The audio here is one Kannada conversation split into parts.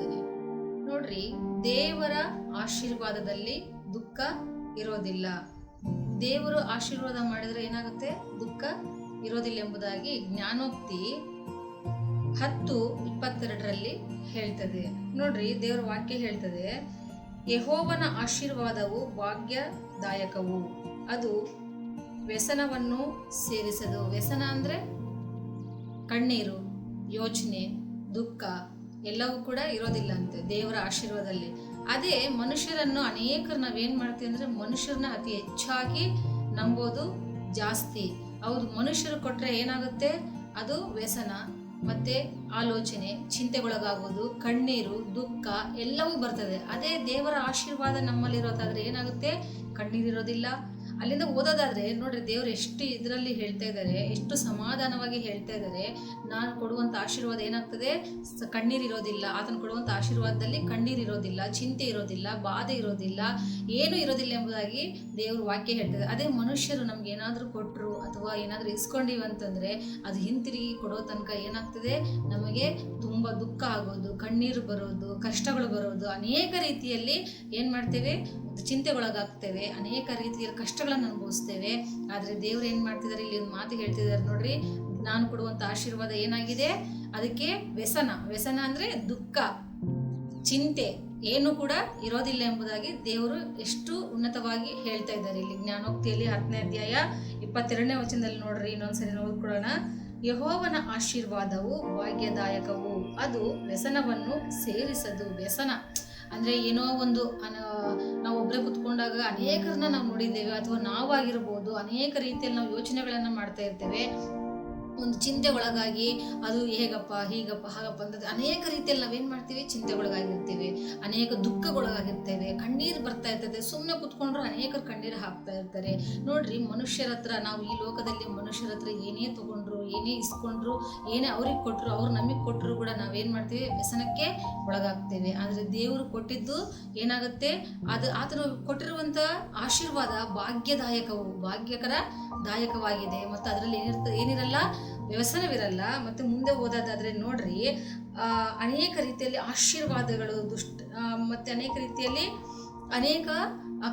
ವಂದನೆಗಳು ನೋಡ್ರಿ, ದೇವರ ಆಶೀರ್ವಾದದಲ್ಲಿ ದುಃಖ ಇರೋದಿಲ್ಲ. ದೇವರು ಆಶೀರ್ವಾದ ಮಾಡಿದ್ರೆ ಏನಾಗುತ್ತೆ? ದುಃಖ ಇರೋದಿಲ್ಲ ಎಂಬುದಾಗಿ ಜ್ಞಾನೋಕ್ತಿ ಹತ್ತು ಇಪ್ಪತ್ತೆರಡರಲ್ಲಿ ಹೇಳ್ತದೆ. ನೋಡ್ರಿ, ದೇವರ ವಾಕ್ಯ ಹೇಳ್ತದೆ, ಯಹೋವನ ಆಶೀರ್ವಾದವು ಭಾಗ್ಯದಾಯಕವು. ಅದು ವ್ಯಸನವನ್ನು ಸೇರಿಸದು. ವ್ಯಸನ ಅಂದ್ರೆ ಕಣ್ಣೀರು, ಯೋಚನೆ, ದುಃಖ. ಎಲ್ಲವೂ ಕೂಡ ಇರೋದಿಲ್ಲ ಅಂತೆ ದೇವರ ಆಶೀರ್ವಾದದಲ್ಲಿ. ಅದೇ ಮನುಷ್ಯರನ್ನು ಅನೇಕರು ನಾವೇನು ಮಾಡ್ತೀವಿ ಅಂದ್ರೆ ಮನುಷ್ಯರನ್ನ ಅತಿ ಹೆಚ್ಚಾಗಿ ನಂಬೋದು ಜಾಸ್ತಿ. ಹೌದು ಮನುಷ್ಯರು ಕೊಟ್ಟರೆ ಏನಾಗುತ್ತೆ? ಅದು ವ್ಯಸನ, ಮತ್ತೆ ಆಲೋಚನೆ, ಚಿಂತೆಗೊಳಗಾಗೋದು, ಕಣ್ಣೀರು, ದುಃಖ ಎಲ್ಲವೂ ಬರ್ತದೆ. ಅದೇ ದೇವರ ಆಶೀರ್ವಾದ ನಮ್ಮಲ್ಲಿರೋದಾದರೆ ಏನಾಗುತ್ತೆ? ಕಣ್ಣೀರಿರೋದಿಲ್ಲ ಅಲ್ಲಿಂದ ಓದೋದಾದ್ರೆ ನೋಡ್ರಿ ದೇವ್ರು ಎಷ್ಟು ಇದರಲ್ಲಿ ಹೇಳ್ತಾ ಇದ್ದಾರೆ, ಎಷ್ಟು ಸಮಾಧಾನವಾಗಿ ಹೇಳ್ತಾ ಇದ್ದಾರೆ, ನಾನು ಕೊಡುವಂತ ಆಶೀರ್ವಾದ ಏನಾಗ್ತದೆ? ಕಣ್ಣೀರು ಕಣ್ಣೀರಿರೋದಿಲ್ಲ ಆತನ ಕೊಡುವಂತ ಆಶೀರ್ವಾದದಲ್ಲಿ ಕಣ್ಣೀರಿರೋದಿಲ್ಲ ಚಿಂತೆ ಇರೋದಿಲ್ಲ, ಬಾಧೆ ಇರೋದಿಲ್ಲ, ಏನು ಇರೋದಿಲ್ಲ ಎಂಬುದಾಗಿ ದೇವ್ರ ವಾಕ್ಯ ಹೇಳ್ತದೆ ಅದೇ ಮನುಷ್ಯರು ನಮ್ಗೆ ಏನಾದರೂ ಕೊಟ್ಟರು ಅಥವಾ ಏನಾದರೂ ಇಸ್ಕೊಂಡಿವಂತಂದ್ರೆ ಅದು ಹಿಂತಿರುಗಿ ಕೊಡೋ ತನಕ ಏನಾಗ್ತದೆ? ನಮಗೆ ತುಂಬ ದುಃಖ ಆಗೋದು, ಕಣ್ಣೀರು ಬರೋದು, ಕಷ್ಟಗಳು ಬರೋದು, ಅನೇಕ ರೀತಿಯಲ್ಲಿ ಏನು ಮಾಡ್ತೇವೆ? ಚಿಂತೆಗೊಳಗಾಗ್ತೇವೆ, ಅನೇಕ ರೀತಿಯ ಕಷ್ಟಗಳನ್ನು ಅನುಭವಿಸ್ತೇವೆ. ಆದರೆ ದೇವ್ರು ಏನು ಮಾಡ್ತಿದ್ದಾರೆ ಇಲ್ಲಿ ಒಂದು ಮಾತು ಹೇಳ್ತಿದ್ದಾರೆ ನೋಡ್ರಿ. ನಾನು ಕೊಡುವಂಥ ಆಶೀರ್ವಾದ ಏನಾಗಿದೆ? ಅದಕ್ಕೆ ವ್ಯಸನ. ವ್ಯಸನ ಅಂದರೆ ದುಃಖ. ಚಿಂತೆ ಏನು ಕೂಡ ಇರೋದಿಲ್ಲ ಎಂಬುದಾಗಿ ದೇವರು ಎಷ್ಟು ಉನ್ನತವಾಗಿ ಹೇಳ್ತಾ ಇದ್ದಾರೆ. ಇಲ್ಲಿ ಜ್ಞಾನೋಕ್ತಿಯಲ್ಲಿ ಹತ್ತನೇ ಅಧ್ಯಾಯ ಇಪ್ಪತ್ತೆರಡನೇ ವಚನದಲ್ಲಿ ನೋಡ್ರಿ. ಇನ್ನೊಂದ್ಸರಿ ನೋಡ್ಕೊಳ್ಳೋಣ. ಯಹೋವನ ಆಶೀರ್ವಾದವು ಭಾಗ್ಯದಾಯಕವು. ಅದು ವ್ಯಸನವನ್ನು ಸೇರಿಸದು. ವ್ಯಸನ ಅಂದ್ರೆ ಏನೋ ಒಂದು ಅನ- ನಾವು ಒಬ್ಬರೇ ಕುತ್ಕೊಂಡಾಗ ಅನೇಕರನ್ನ ನಾವು ನೋಡಿದ್ದೇವೆ ಅಥವಾ ನಾವಾಗಿರ್ಬೋದು ಅನೇಕ ರೀತಿಯಲ್ಲಿ ನಾವು ಯೋಚನೆಗಳನ್ನು ಮಾಡ್ತಾ ಇರ್ತೇವೆ. ಒಂದು ಚಿಂತೆ ಒಳಗಾಗಿ ಅದು ಹೇಗಪ್ಪ, ಹೀಗಪ್ಪ, ಹಾಗಪ್ಪ ಅಂತ ಅನೇಕ ರೀತಿಯಲ್ಲಿ ನಾವೇನು ಮಾಡ್ತೀವಿ? ಚಿಂತೆಗೊಳಗಾಗಿರ್ತೀವಿ, ಅನೇಕ ದುಃಖಗೊಳಗಾಗಿರ್ತೇವೆ, ಕಣ್ಣೀರು ಬರ್ತಾ ಇರ್ತದೆ ಸುಮ್ಮನೆ ಕುತ್ಕೊಂಡ್ರು ಅನೇಕರು ಕಣ್ಣೀರು ಹಾಕ್ತಾ ಇರ್ತಾರೆ. ನೋಡ್ರಿ, ಮನುಷ್ಯರ ಹತ್ರ ನಾವು ಈ ಲೋಕದಲ್ಲಿ ಮನುಷ್ಯರ ಹತ್ರ ಏನೇ ತಗೊಂಡ್ರು, ಏನೇ ಇಸ್ಕೊಂಡ್ರು, ಏನೇ ಅವ್ರಿಗೆ ಕೊಟ್ಟರು ಅವ್ರು ನಮಗೆ ಕೊಟ್ಟರು ಕೂಡ ನಾವೇನ್ ಮಾಡ್ತೀವಿ? ವ್ಯಸನಕ್ಕೆ ಒಳಗಾಗ್ತೇವೆ. ಆದ್ರೆ ದೇವರು ಕೊಟ್ಟಿದ್ದು ಏನಾಗುತ್ತೆ? ಅದು ಆತನು ಕೊಟ್ಟಿರುವಂಥ ಆಶೀರ್ವಾದ ಭಾಗ್ಯದಾಯಕವು, ಭಾಗ್ಯಕರ ದಾಯಕವಾಗಿದೆ. ಮತ್ತು ಅದರಲ್ಲಿ ಏನಿರ್ತ, ಏನಿರಲ್ಲ? ವ್ಯಸನವಿರಲ್ಲ ಮತ್ತು ಮುಂದೆ ಓದೋದಾದರೆ ನೋಡ್ರಿ ಅನೇಕ ರೀತಿಯಲ್ಲಿ ಆಶೀರ್ವಾದಗಳು ದುಷ್ಟ ಮತ್ತು ಮತ್ತೆ ಅನೇಕ ರೀತಿಯಲ್ಲಿ ಅನೇಕ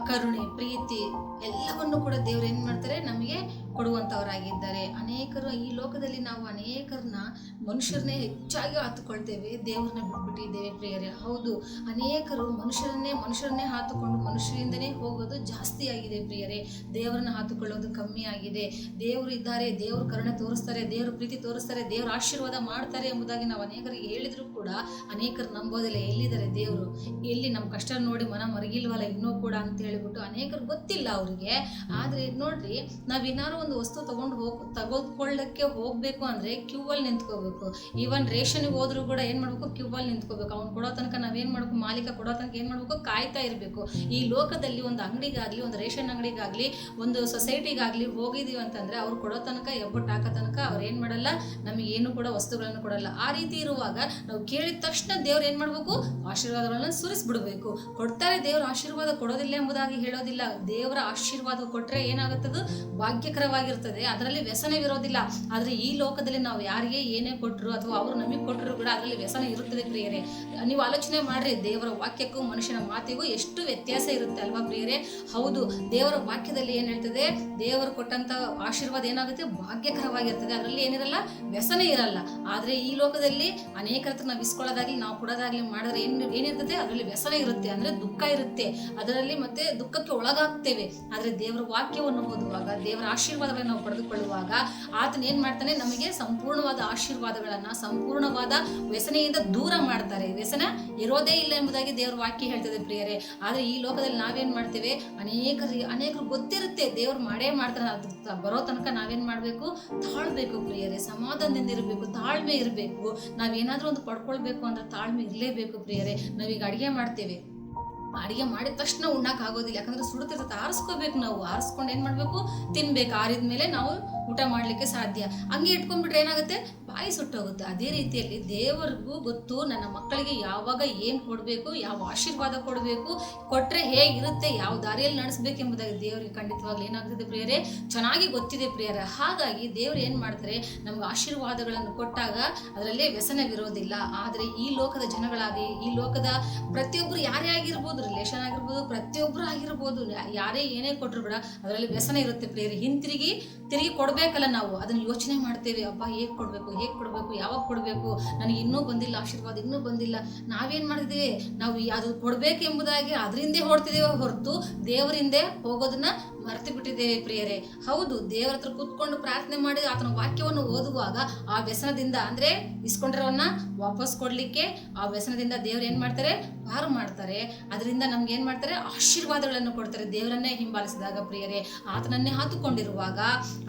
ಕರುಣೆ, ಪ್ರೀತಿ ಎಲ್ಲವನ್ನು ಕೂಡ ದೇವ್ರು ಏನು ಮಾಡ್ತಾರೆ? ನಮಗೆ ಕೊಡುವಂಥವರಾಗಿದ್ದಾರೆ ಅನೇಕರು ಈ ಲೋಕದಲ್ಲಿ ನಾವು ಅನೇಕರನ್ನ ಮನುಷ್ಯರನ್ನೇ ಹೆಚ್ಚಾಗಿ ಹಾತುಕೊಳ್ತೇವೆ ದೇವ್ರನ್ನ ಬಿಟ್ಬಿಟ್ಟಿದ್ದೇವೆ ಪ್ರಿಯರೇ. ಹೌದು, ಅನೇಕರು ಮನುಷ್ಯರನ್ನೇ ಮನುಷ್ಯರನ್ನೇ ಹಾತುಕೊಂಡು ಮನುಷ್ಯರಿಂದನೇ ಹೋಗೋದು ಜಾಸ್ತಿ ಆಗಿದೆ ಪ್ರಿಯರೇ. ದೇವರನ್ನ ಹಾತುಕೊಳ್ಳೋದು ಕಮ್ಮಿ ಆಗಿದೆ. ದೇವರು ಇದ್ದಾರೆ, ದೇವ್ರ ಕರುಣೆ ತೋರಿಸ್ತಾರೆ, ದೇವ್ರ ಪ್ರೀತಿ ತೋರಿಸ್ತಾರೆ, ದೇವ್ರ ಆಶೀರ್ವಾದ ಮಾಡ್ತಾರೆ ಎಂಬುದಾಗಿ ನಾವು ಅನೇಕರಿಗೆ ಹೇಳಿದ್ರು ಕೂಡ ಅನೇಕರು ನಂಬೋದಿಲ್ಲ. ಎಲ್ಲಿದ್ದಾರೆ ದೇವರು? ಎಲ್ಲಿ ನಮ್ಮ ಕಷ್ಟ ನೋಡಿ ಮನ ಮರಗಿಲ್ವಲ್ಲ ಇನ್ನೂ ಕೂಡ ಅಂತ ಹೇಳಿಬಿಟ್ಟು ಅನೇಕರು ಗೊತ್ತಿಲ್ಲ ಅವರಿಗೆ. ಆದರೆ ನೋಡ್ರಿ ನಾವೇನಾದ್ರು ಒಂದು ವಸ್ತು ತಗೊಂಡು ಹೋಗ್ ತಗೋದ್ಕೊಳ್ಳಕ್ಕೆ ಹೋಗ್ಬೇಕು ಅಂದ್ರೆ ಕ್ಯೂ ಅಲ್ಲಿ ನಿಂತ್ಕೋಬೇಕು. ಈವನ್ ರೇಷನ್ಗೆ ಹೋದ್ರು ಕೂಡ ಏನ್ ಮಾಡ್ಬೇಕು? ಕ್ಯೂ ಅಲ್ಲಿ ನಿಂತ್ಕೋಬೇಕು. ಅವ್ನು ಕೊಡೋ ತನಕ ನಾವೇನ್ ಮಾಡ್ಬೇಕು? ಮಾಲೀಕ ಕೊಡೋ ತನಕ ಏನ್ ಮಾಡ್ಬೇಕು? ಕಾಯ್ತಾ ಇರಬೇಕು. ಈ ಲೋಕದಲ್ಲಿ ಒಂದು ಅಂಗಡಿಗಾಗ್ಲಿ ಒಂದು ರೇಷನ್ ಅಂಗಡಿಗಾಗ್ಲಿ ಒಂದು ಸೊಸೈಟಿಗಾಗ್ಲಿ ಹೋಗಿದೀವಿ ಅಂತಂದ್ರೆ ಅವ್ರು ಕೊಡೋ ತನಕ ಎಬ್ಬಟ್ಟು ಹಾಕೋ ತನಕ ಅವ್ರು ಏನ್ ಮಾಡಲ್ಲ ನಮಗೆ ಏನು ಕೂಡ ವಸ್ತುಗಳನ್ನು ಕೊಡಲ್ಲ. ಆ ರೀತಿ ಇರುವಾಗ ನಾವು ಕೇಳಿದ ತಕ್ಷಣ ದೇವ್ರು ಏನ್ ಮಾಡ್ಬೇಕು? ಆಶೀರ್ವಾದಗಳನ್ನ ಸುರಿಸ್ಬಿಡ್ಬೇಕು. ಕೊಡ್ತಾರೆ ದೇವ್ರ ಆಶೀರ್ವಾದ ಕೊಡೋದಿಲ್ಲ ಎಂಬುದಾಗಿ ಹೇಳೋದಿಲ್ಲ. ದೇವರ ಆಶೀರ್ವಾದ ಕೊಟ್ರೆ ಏನಾಗುತ್ತದು? ಭಾಗ್ಯಕರವಾಗಿರ್ತದೆ. ಅದರಲ್ಲಿ ವ್ಯಸನವಿರೋದಿಲ್ಲ ಆದರೆ ಈ ಲೋಕದಲ್ಲಿ ನಾವು ಯಾರಿಗೆ ಏನೇ ಕೊಟ್ಟರು ಅಥವಾ ಅವರು ನಮಗೆ ಕೊಟ್ಟರು ಕೂಡ ಅದರಲ್ಲಿ ವ್ಯಸನ ಇರುತ್ತದೆ ಪ್ರಿಯರೇ. ನೀವು ಆಲೋಚನೆ ಮಾಡ್ರಿ. ದೇವರ ವಾಕ್ಯಕ್ಕೂ ಮನುಷ್ಯನ ಮಾತಿಗೂ ಎಷ್ಟು ವ್ಯತ್ಯಾಸ ಇರುತ್ತೆ ಅಲ್ವಾ ಪ್ರಿಯರೇ? ಹೌದು. ದೇವರ ವಾಕ್ಯದಲ್ಲಿ ಏನು ಹೇಳ್ತದೆ? ದೇವರು ಕೊಟ್ಟಂತ ಆಶೀರ್ವಾದ ಏನಾಗುತ್ತೆ? ಭಾಗ್ಯಕರವಾಗಿರ್ತದೆ. ಅದರಲ್ಲಿ ಏನಿರಲ್ಲ? ವ್ಯಸನ ಇರಲ್ಲ. ಆದರೆ ಈ ಲೋಕದಲ್ಲಿ ಅನೇಕ ಹತ್ರ ನಾವು ಇಸ್ಕೊಳ್ಳೋದಾಗ್ಲಿ, ನಾವು ಕೊಡೋದಾಗ್ಲಿ ಮಾಡಿದ್ರೆ ಏನು, ಏನಿರ್ತದೆ? ಅದರಲ್ಲಿ ವ್ಯಸನ ಇರುತ್ತೆ. ಅಂದ್ರೆ ದುಃಖ ಇರುತ್ತೆ. ಅದರಲ್ಲಿ ಮತ್ತೆ ದುಃಖಕ್ಕೆ ಒಳಗಾಗ್ತೇವೆ. ಆದ್ರೆ ದೇವರ ವಾಕ್ಯವನ್ನು ಓದುವಾಗ, ದೇವರ ಆಶೀರ್ವಾದಗಳನ್ನು ನಾವು ಪಡೆದುಕೊಳ್ಳುವಾಗ ಆತನ ಏನು ಮಾಡ್ತಾನೆ? ನಮಗೆ ಸಂಪೂರ್ಣವಾದ ಆಶೀರ್ವಾದಗಳನ್ನು, ಸಂಪೂರ್ಣವಾದ ವ್ಯಸನೆಯಿಂದ ದೂರ ಮಾಡ್ತಾರೆ. ವ್ಯಸನ ಇರೋದೇ ಇಲ್ಲ ಎಂಬುದಾಗಿ ದೇವರ ವಾಕ್ಯ ಹೇಳ್ತದೆ ಪ್ರಿಯರೇ. ಆದರೆ ಈ ಲೋಕದಲ್ಲಿ ನಾವೇನು ಮಾಡ್ತೇವೆ? ಅನೇಕರಿಗೆ, ಅನೇಕರು ಗೊತ್ತಿರುತ್ತೆ ದೇವ್ರು ಮಾಡೇ ಮಾಡ್ತಾರೆ ಬರೋ ತನಕ ನಾವೇನು ಮಾಡಬೇಕು? ತಾಳ್ಬೇಕು ಪ್ರಿಯರೇ. ಸಮಾಧಾನದಿಂದ ಇರಬೇಕು, ತಾಳ್ಮೆ ಇರಬೇಕು. ನಾವೇನಾದರೂ ಒಂದು ಪಡ್ಕೊಳ್ಬೇಕು ಅಂದ್ರೆ ತಾಳ್ಮೆ ಇರಲೇಬೇಕು ಪ್ರಿಯರೇ. ನಾವೀಗ ಅಡಿಗೆ ಮಾಡ್ತೇವೆ. ಅಡಿಗೆ ಮಾಡಿದ ತಕ್ಷಣ ಉಣ್ಣಕ್ ಆಗೋದಿಲ್ಲ. ಯಾಕಂದ್ರೆ ಸುಡುತ್ತಿರ್ತದೆ ಆರಿಸ್ಕೋಬೇಕು ನಾವು. ಆರಿಸ್ಕೊಂಡು ಏನ್ ಮಾಡ್ಬೇಕು? ತಿನ್ಬೇಕು. ಆರಿದ ಮೇಲೆ ನಾವು ಊಟ ಮಾಡಲಿಕ್ಕೆ ಸಾಧ್ಯ. ಹಂಗೆ ಇಟ್ಕೊಂಡ್ಬಿಟ್ರೆ ಏನಾಗುತ್ತೆ? ಬಾಯಿ ಸುಟ್ಟೋಗುತ್ತೆ. ಅದೇ ರೀತಿಯಲ್ಲಿ ದೇವರಿಗೂ ಗೊತ್ತು ನನ್ನ ಮಕ್ಕಳಿಗೆ ಯಾವಾಗ ಏನು ಕೊಡಬೇಕು, ಯಾವ ಆಶೀರ್ವಾದ ಕೊಡಬೇಕು ಕೊಟ್ಟರೆ ಹೇಗಿರುತ್ತೆ, ಯಾವ ದಾರಿಯಲ್ಲಿ ನಡೆಸಬೇಕೆಂಬುದಾಗಿ ದೇವರಿಗೆ ಖಂಡಿತವಾಗ್ಲೂ ಏನಾಗ್ತದೆ ಪ್ರಿಯರೇ? ಚೆನ್ನಾಗಿ ಗೊತ್ತಿದೆ ಪ್ರಿಯರ. ಹಾಗಾಗಿ ದೇವರು ಏನು ಮಾಡ್ತಾರೆ, ನಮ್ಗೆ ಆಶೀರ್ವಾದಗಳನ್ನು ಕೊಟ್ಟಾಗ ಅದರಲ್ಲಿ ವ್ಯಸನವಿರೋದಿಲ್ಲ ಆದರೆ ಈ ಲೋಕದ ಜನಗಳಾಗಿ ಈ ಲೋಕದ ಪ್ರತಿಯೊಬ್ಬರು ಯಾರೇ ಆಗಿರ್ಬೋದು ರಿಲೇಷನ್ ಆಗಿರ್ಬೋದು ಪ್ರತಿಯೊಬ್ಬರು ಆಗಿರ್ಬೋದು, ಯಾರೇ ಏನೇ ಕೊಟ್ಟರು ಕೂಡ ಅದರಲ್ಲಿ ವ್ಯಸನ ಇರುತ್ತೆ ಪ್ರಿಯರೇ. ಹಿಂತಿರುಗಿ, ತಿರುಗಿ ಕೊಡಬೇಕಲ್ಲ ನಾವು. ಅದನ್ನು ಯೋಚನೆ ಮಾಡ್ತೇವೆ ಅಪ್ಪ ಹೇಗೆ ಕೊಡಬೇಕು ಹೇಗೆ ಕೊಡಬೇಕು, ಯಾವಾಗ ಕೊಡಬೇಕು, ನನಗೆ ಇನ್ನೂ ಬಂದಿಲ್ಲ, ಆಶೀರ್ವಾದ ಇನ್ನೂ ಬಂದಿಲ್ಲ. ನಾವೇನು ಮಾಡಿದ್ದೀವಿ ನಾವು ಅದು ಕೊಡಬೇಕೆಂಬುದಾಗಿ ಅದರಿಂದೇ ಹೊಡ್ತಿದ್ದೇವೆ ಹೊರತು ದೇವರಿಂದೇ ಹೋಗೋದನ್ನ ಮರೆತು ಬಿಟ್ಟಿದ್ದೇವೆ ಪ್ರಿಯರೇ. ಹೌದು, ದೇವರ ಹತ್ರ ಕೂತ್ಕೊಂಡು ಪ್ರಾರ್ಥನೆ ಮಾಡಿ ಆತನ ವಾಕ್ಯವನ್ನು ಓದುವಾಗ ಆ ವ್ಯಸನದಿಂದ ಅಂದ್ರೆ ಇಸ್ಕೊಂಡಿರೋವನ್ನ ವಾಪಸ್ ಕೊಡ್ಲಿಕ್ಕೆ ಆ ವ್ಯಸನದಿಂದ ದೇವ್ರು ಏನ್ ಮಾಡ್ತಾರೆ? ಪಾರು ಮಾಡ್ತಾರೆ. ಅದರಿಂದ ನಮ್ಗೆ ಏನ್ ಮಾಡ್ತಾರೆ? ಆಶೀರ್ವಾದಗಳನ್ನು ಕೊಡ್ತಾರೆ. ದೇವರನ್ನೇ ಹಿಂಬಾಲಿಸಿದಾಗ ಪ್ರಿಯರೇ, ಆತನನ್ನೇ ಹಾತುಕೊಂಡಿರುವಾಗ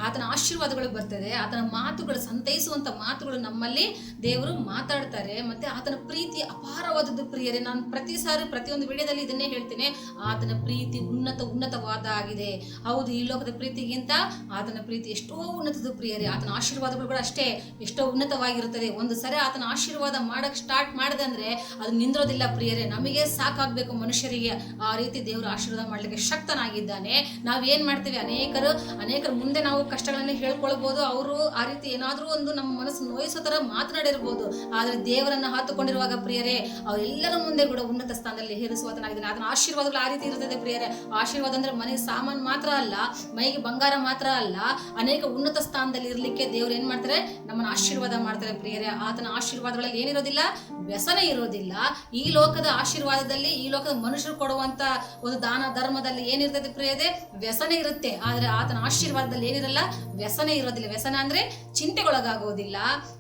ಆತನ ಆಶೀರ್ವಾದಗಳು ಬರ್ತದೆ. ಆತನ ಮಾತುಗಳು ಸಂತೈಸುವಂತ ಮಾತುಗಳು ನಮ್ಮಲ್ಲಿ ದೇವರು ಮಾತಾಡ್ತಾರೆ. ಮತ್ತೆ ಆತನ ಪ್ರೀತಿ ಅಪಾರವಾದದ್ದು ಪ್ರಿಯರೇ. ನಾನು ಪ್ರತಿ ಸಾರಿ ಪ್ರತಿಯೊಂದು ವಿಡಿಯೋದಲ್ಲಿ ಇದನ್ನೇ ಹೇಳ್ತೇನೆ. ಆತನ ಪ್ರೀತಿ ಉನ್ನತ ಉನ್ನತವಾದ ಆಗಿದೆ. ಹೌದು, ಈ ಲೋಕದ ಪ್ರೀತಿಗಿಂತ ಆತನ ಪ್ರೀತಿ ಎಷ್ಟೋ ಉನ್ನತದ ಪ್ರಿಯರೇ. ಆತನ ಆಶೀರ್ವಾದಗಳು ಕೂಡ ಅಷ್ಟೇ, ಎಷ್ಟೋ ಉನ್ನತವಾಗಿರುತ್ತದೆ. ಒಂದು ಸರಿ ಆತನ ಆಶೀರ್ವಾದ ಮಾಡಕ್ ಸ್ಟಾರ್ಟ್ ಮಾಡಿದೆ ಅಂದ್ರೆ ಅದು ನಿಂದ್ರೋದಿಲ್ಲ ಪ್ರಿಯರೇ. ನಮಗೆ ಸಾಕಾಗ್ಬೇಕು ಮನುಷ್ಯರಿಗೆ. ಆ ರೀತಿ ದೇವರ ಆಶೀರ್ವಾದ ಮಾಡ್ಲಿಕ್ಕೆ ಶಕ್ತನಾಗಿದ್ದಾನೆ. ನಾವು ಏನ್ ಮಾಡ್ತೀವಿ? ಅನೇಕರು ಅನೇಕರು ಮುಂದೆ ನಾವು ಕಷ್ಟಗಳನ್ನ ಹೇಳ್ಕೊಳ್ಬಹುದು ಅವರು ಆ ರೀತಿ ಏನಾದರೂ ಒಂದು ನಮ್ಮ ಮನಸ್ಸು ನೋಯಿಸೋ ತರ ಮಾತನಾಡಿರ್ಬೋದು. ಆದ್ರೆ ದೇವರನ್ನ ಹಾತುಕೊಂಡಿರುವಾಗ ಪ್ರಿಯರೇ, ಅವರೆಲ್ಲರ ಮುಂದೆ ಕೂಡ ಉನ್ನತ ಸ್ಥಾನದಲ್ಲಿ ಹೇರಿಸುವಾತನಾಗಿದ್ದಾನೆ. ಅದನ್ನ ಆಶೀರ್ವಾದಗಳು ಆ ರೀತಿ ಇರ್ತದೆ ಪ್ರಿಯರೇ. ಆಶೀರ್ವಾದ ಅಂದ್ರೆ ಮನೆ ಸಾಮಾನು ಮಾತ್ರ ಅಲ್ಲ, ಮೈಗೆ ಬಂಗಾರ ಮಾತ್ರ ಅಲ್ಲ, ಅನೇಕ ಉನ್ನತ ಸ್ಥಾನದಲ್ಲಿ ಇರಲಿಕ್ಕೆ ದೇವ್ರು ಏನ್ ಮಾಡ್ತಾರೆ? ನಮ್ಮನ್ನ ಆಶೀರ್ವಾದ ಮಾಡ್ತಾರೆ ಪ್ರಿಯರೇ. ಆತನ ಆಶೀರ್ವಾದಗಳಲ್ಲಿ ಏನಿರೋದಿಲ್ಲ ವ್ಯಸನ ಇರೋದಿಲ್ಲ. ಈ ಲೋಕದ ಆಶೀರ್ವಾದದಲ್ಲಿ, ಈ ಲೋಕದ ಮನುಷ್ಯರು ಕೊಡುವಂತ ಒಂದು ದಾನ ಧರ್ಮದಲ್ಲಿ ಏನಿರ್ತದೆ ಪ್ರಿಯದೆ ವ್ಯಸನ ಇರುತ್ತೆ. ಆದ್ರೆ ಆತನ ಆಶೀರ್ವಾದದಲ್ಲಿ ಏನಿರಲ್ಲ? ವ್ಯಸನ ಇರೋದಿಲ್ಲ. ವ್ಯಸನ ಅಂದ್ರೆ ಚಿಂತೆಗೊಳಗಾಗೋದಿಲ್ಲ.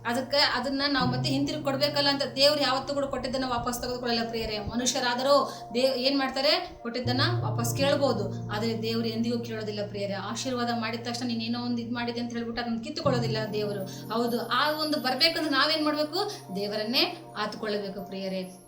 ಅದಕ್ಕೆ ಅದನ್ನ ನಾವು ಮತ್ತೆ ಹಿಂತಿರುಗಿ ಕೊಡ್ಬೇಕಲ್ಲ ಅಂತ ದೇವ್ರು ಯಾವತ್ತೂ ಕೂಡ ಕೊಟ್ಟಿದ್ದನ್ನ ವಾಪಸ್ ತೆಗೆದುಕೊಳ್ಳಲ್ಲ ಪ್ರಿಯರೇ. ಮನುಷ್ಯರಾದರೂ, ದೇವ್ ಏನ್ ಮಾಡ್ತಾರೆ? ಕೊಟ್ಟಿದ್ದನ್ನ ವಾಪಸ್ ಕೇಳ್ಬೋದು. ಆದ್ರೆ ದೇವ್ರು ಎಂದಿಗೂ ಕೇಳೋದಿಲ್ಲ ಪ್ರಿಯರೇ. ಆಶೀರ್ವಾದ ಮಾಡಿದ ತಕ್ಷಣ ನೀನೇನೋ ಒಂದು ಇದು ಮಾಡಿದೆ ಅಂತ ಹೇಳ್ಬಿಟ್ಟು ಅದನ್ನು ಕಿತ್ತುಕೊಳ್ಳೋದಿಲ್ಲ ದೇವರು. ಹೌದು, ಆ ಒಂದು ಬರಬೇಕಂದ್ರೆ ನಾವೇನು ಮಾಡಬೇಕು? ದೇವರನ್ನೇ ಆತುಕೊಳ್ಳಬೇಕು ಪ್ರಿಯರೇ.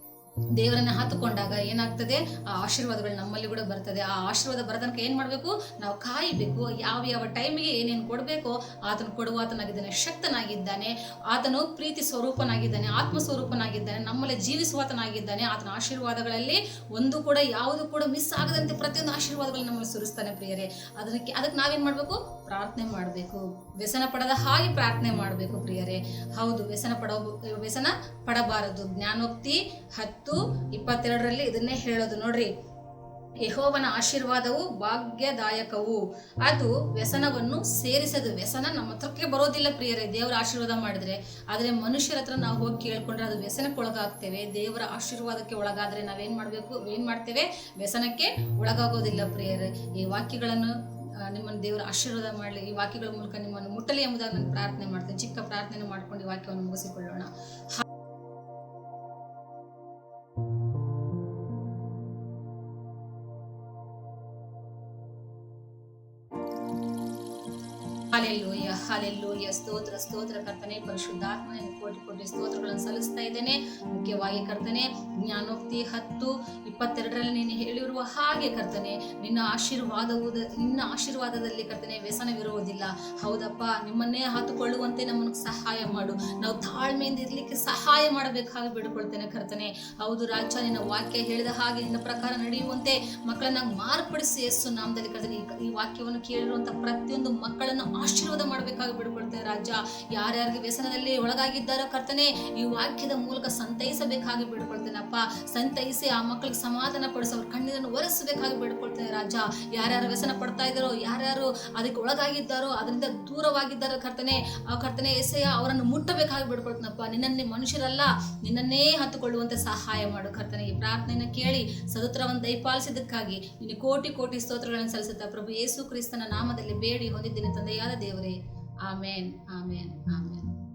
ದೇವರನ್ನ ಹಾತುಕೊಂಡಾಗ ಏನಾಗ್ತದೆ? ಆ ಆಶೀರ್ವಾದಗಳು ನಮ್ಮಲ್ಲಿ ಕೂಡ ಬರ್ತದೆ. ಆ ಆಶೀರ್ವಾದ ಬರತನಕ ಏನ್ ಮಾಡ್ಬೇಕು? ನಾವು ಕಾಯಬೇಕು. ಯಾವ ಯಾವ ಟೈಮಿಗೆ ಏನೇನು ಕೊಡಬೇಕೋ ಆತನು ಕೊಡುವ ಆತನಾಗಿದ್ದಾನೆ ಶಕ್ತನಾಗಿದ್ದಾನೆ. ಆತನು ಪ್ರೀತಿ ಸ್ವರೂಪನಾಗಿದ್ದಾನೆ, ಆತ್ಮ ಸ್ವರೂಪನಾಗಿದ್ದಾನೆ, ನಮ್ಮಲ್ಲಿ ಜೀವಿಸುವಾತನಾಗಿದ್ದಾನೆ. ಆತನ ಆಶೀರ್ವಾದಗಳಲ್ಲಿ ಒಂದು ಕೂಡ ಯಾವುದು ಕೂಡ ಮಿಸ್ ಆಗದಂತೆ ಪ್ರತಿಯೊಂದು ಆಶೀರ್ವಾದಗಳು ನಮ್ಮಲ್ಲಿ ಸುರಿಸ್ತಾನೆ ಪ್ರಿಯರೇ. ಅದಕ್ಕೆ ಅದಕ್ಕೆ ನಾವೇನ್ ಮಾಡ್ಬೇಕು? ಪ್ರಾರ್ಥನೆ ಮಾಡಬೇಕು. ವ್ಯಸನ ಪಡದ ಹಾಗೆ ಪ್ರಾರ್ಥನೆ ಮಾಡಬೇಕು ಪ್ರಿಯರೇ. ಹೌದು, ವ್ಯಸನ ಪಡ ವ್ಯಸನ ಪಡಬಾರದು. ಜ್ಞಾನೋಕ್ತಿ ಹತ್ತು ಇಪ್ಪತ್ತೆರಡರಲ್ಲಿ ಇದನ್ನೇ ಹೇಳೋದು. ನೋಡ್ರಿ, ಯಹೋವನ ಆಶೀರ್ವಾದವು ಭಾಗ್ಯದಾಯಕವು. ಅದು ವ್ಯಸನವನ್ನು ಸೇರಿಸದು. ವ್ಯಸನ ನಮ್ಮ ಹತ್ರಕ್ಕೆ ಬರೋದಿಲ್ಲ ಪ್ರಿಯರೇ, ದೇವರ ಆಶೀರ್ವಾದ ಮಾಡಿದ್ರೆ. ಆದರೆ ಮನುಷ್ಯರ ಹತ್ರ ನಾವು ಹೋಗಿ ಕೇಳ್ಕೊಂಡ್ರೆ ಅದು ವ್ಯಸನಕ್ಕೆ ಒಳಗಾಗ್ತೇವೆ. ದೇವರ ಆಶೀರ್ವಾದಕ್ಕೆ ಒಳಗಾದ್ರೆ ನಾವೇನ್ ಮಾಡಬೇಕು, ಏನ್ ಮಾಡ್ತೇವೆ? ವ್ಯಸನಕ್ಕೆ ಒಳಗಾಗೋದಿಲ್ಲ ಪ್ರಿಯರೇ. ಈ ವಾಕ್ಯಗಳನ್ನು ನಿಮ್ಮನ್ನು ದೇವರ ಆಶೀರ್ವಾದ ಮಾಡಲಿ, ಈ ವಾಕ್ಯಗಳ ಮೂಲಕ ನಿಮ್ಮನ್ನು ಮುಟ್ಟಲಿ ಎಂಬುದಾಗಿ ನಾನು ಪ್ರಾರ್ಥನೆ ಮಾಡ್ತೇನೆ. ಚಿಕ್ಕ ಪ್ರಾರ್ಥನೆ ಮಾಡ್ಕೊಂಡು ಈ ವಾಕ್ಯವನ್ನು ಮುಗಿಸಿಕೊಳ್ಳೋಣ. ಹಾಲೆಲ್ಲೂಯ ಸ್ತೋತ್ರ ಸ್ತೋತ್ರ ಕರ್ತನೆ, ಪರಿಶುದ್ಧಾತ್ಮನ ಕೋಟಿ ಕೋಟಿ ಸ್ತೋತ್ರಗಳನ್ನು ಸಲ್ಲಿಸ್ತಾ ಇದ್ದೇನೆ. ಮುಖ್ಯವಾಗಿ ಕರ್ತನೆ, ಜ್ಞಾನೋಕ್ತಿ ಹತ್ತು, ಇಪ್ಪತ್ತೆರಡರಲ್ಲಿ ನೀನು ಹೇಳಿರುವ ಹಾಗೆ ಕರ್ತನೆ, ನಿನ್ನ ಆಶೀರ್ವಾದವು ನಿನ್ನ ಆಶೀರ್ವಾದದಲ್ಲಿ ಕರ್ತನೆ ವ್ಯಸನವಿರುವುದಿಲ್ಲ. ಹೌದಪ್ಪ, ನಿಮ್ಮನ್ನೇ ಹಾತುಕೊಳ್ಳುವಂತೆ ನಮ್ಮನ್ನು ಸಹಾಯ ಮಾಡು. ನಾವು ತಾಳ್ಮೆಯಿಂದ ಇರ್ಲಿಕ್ಕೆ ಸಹಾಯ ಮಾಡಬೇಕಾಗಿ ಬಿಡ್ಕೊಳ್ತೇನೆ ಕರ್ತನೆ. ಹೌದು ರಾಜ, ನಿನ್ನ ವಾಕ್ಯ ಹೇಳಿದ ಹಾಗೆ ನಿನ್ನ ಪ್ರಕಾರ ನಡೆಯುವಂತೆ ಮಕ್ಕಳನ್ನ ಮಾರ್ಪಡಿಸಿ ಯೇಸು ನಾಮದಲ್ಲಿ ಕರ್ತನೆ, ಈ- ವಾಕ್ಯವನ್ನು ಕೇಳಿರುವಂತ ಪ್ರತಿಯೊಂದು ಮಕ್ಕಳನ್ನು ಆಶೀರ್ವಾದ ಮಾಡಬೇಕಾಗಿ ಬಿಡ್ಕೊಳ್ತೇನೆ ರಾಜ ಯಾರ್ಯಾರಿಗೆ ವ್ಯಸನದಲ್ಲಿ ಒಳಗಾಗಿದ್ದಾರೋ ಕರ್ತನೆ, ಈ ವಾಕ್ಯದ ಮೂಲಕ ಸಂತೈಸಬೇಕಾಗಿ ಬಿಡ್ಕೊಳ್ತೇನಪ್ಪ. ಸಂತೈಸಿ ಆ ಮಕ್ಕಳಿಗೆ ಸಮಾಧಾನ ಪಡಿಸಿ ಅವ್ರ ಕಣ್ಣೀರನ್ನು ಒರೆಸಬೇಕಾಗಿ ಬಿಡ್ಕೊಳ್ತೇನೆ ರಾಜ ಯಾರ್ಯಾರು ವ್ಯಸನ ಪಡ್ತಾ ಇದ್ದಾರೋ, ಯಾರ್ಯಾರು ಅದಕ್ಕೆ ಒಳಗಾಗಿದ್ದಾರೋ, ಅದರಿಂದ ದೂರವಾಗಿದ್ದಾರೋ ಕರ್ತನೆ, ಆ ಕರ್ತನೆ ಎಸೆಯ ಅವರನ್ನು ಮುಟ್ಟಬೇಕಾಗಿ ಬಿಡ್ಕೊಳ್ತೇನಪ್ಪ. ನಿನ್ನನ್ನೇ ಮನುಷ್ಯರಲ್ಲ, ನಿನ್ನನ್ನೇ ಹತ್ತುಕೊಳ್ಳುವಂತೆ ಸಹಾಯ ಮಾಡು ಕರ್ತನೆ. ಈ ಪ್ರಾರ್ಥನೆಯನ್ನು ಕೇಳಿ ಸದುತ್ರವನ್ನು ದಯಪಾಲಿಸಿದ್ದಕ್ಕಾಗಿ ನಿನ್ನ ಕೋಟಿ ಕೋಟಿ ಸ್ತೋತ್ರಗಳನ್ನು ಸಲ್ಲಿಸುತ್ತಾ ಪ್ರಭು ಯೇಸು ಕ್ರಿಸ್ತನ ನಾಮದಲ್ಲಿ ಬೇಡಿ ಹೊಂದಿದ್ದೇನೆ ತಂದೆಯಾದ ದೇವರೇ. Amen amen amen